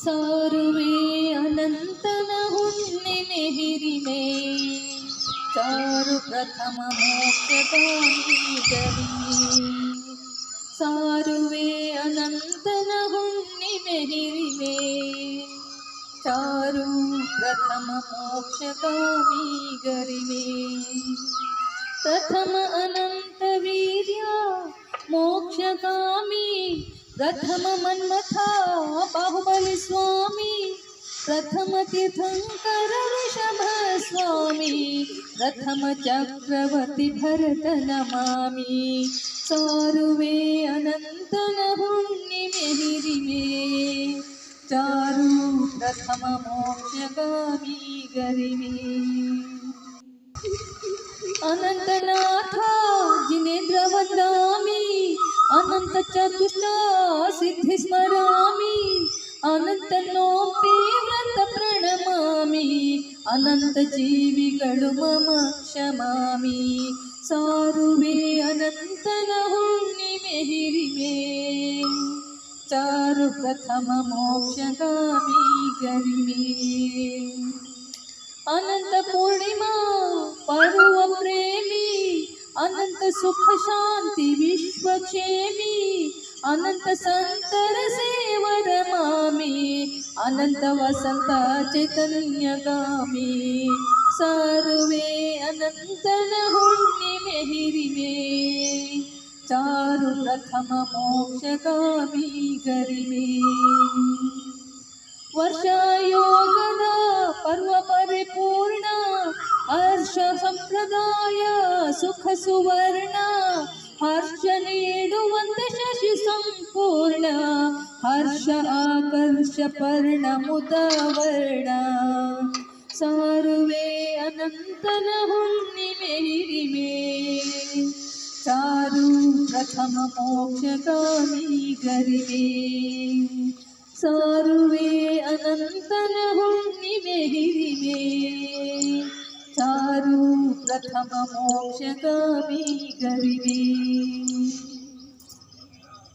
ಸಾರುವೆ ಅನಂತನ ಹುನ್ನೆ ಹಿರಿಮೆ ಸಾರು ಪ್ರಥಮ ಮೋಕ್ಷದಾಂಗಲಿ ಸಾರುವೆ ಅನಂತನ ಹುನ್ನೆ ಹಿರಿಮೆ ಸಾರು ಪ್ರಥಮ ಮೋಕ್ಷಕಾಮಿ ಗರಿವೆ ಪ್ರಥಮ ಅನಂತ ವೀರ್ಯ ಮೋಕ್ಷಕಾಮಿ प्रथम मन्मथा बाहुबली स्वामी प्रथम तीर्थंकर ऋषभ स्वामी प्रथम चक्रवर्ती भरत नमामि। चारुवे अनंत नहुण्णि मेहिरिमे चारु प्रथम मोक्षगामी गरिमे अनंतनाथा अनन्तचतुष्ट सिद्धि स्मरामि अनन्तनोऽपि व्रत प्रणमामि अनन्तजीविगडु मम क्षमामि सारुवे अनन्तनहुण्णि मेहिरिमे चारु प्रथममोक्षगामि गरिमे। अनन्तपूर्णिमा पर्वप्रे सुख शांती विश्वक्षेमी अनंत संतर सेवर मामी अनंत वसंत चैतन्य गामी सर्वे अनंत हुण्णि मेहिरि मे चारु प्रथम मोक्षगामी गरिमे वर्षा ಹರ್ಷ ಸಂಪ್ರದಾಯ ಸುಖ ಸುವರ್ಣ ಹರ್ಷ ನೀಡುವಂತ ಶಶಿ ಸಂಪೂರ್ಣ ಹರ್ಷ ಆಕರ್ಷ ಪರ್ಣ ಮುದವರ್ಣ ಸಾರುವೆ ಅನಂತನ ಹುಣ್ಣಿಮೆ ಹಿರಿಮೆ ಚಾರು ಪ್ರಥಮ ಮೋಕ್ಷಗಾಮಿ ಗರಿವೆ ಸಾರುವೆ ಅನಂತನ ಹುಣ್ಣಿಮೆ प्रथम मोक्षगामी गरिबी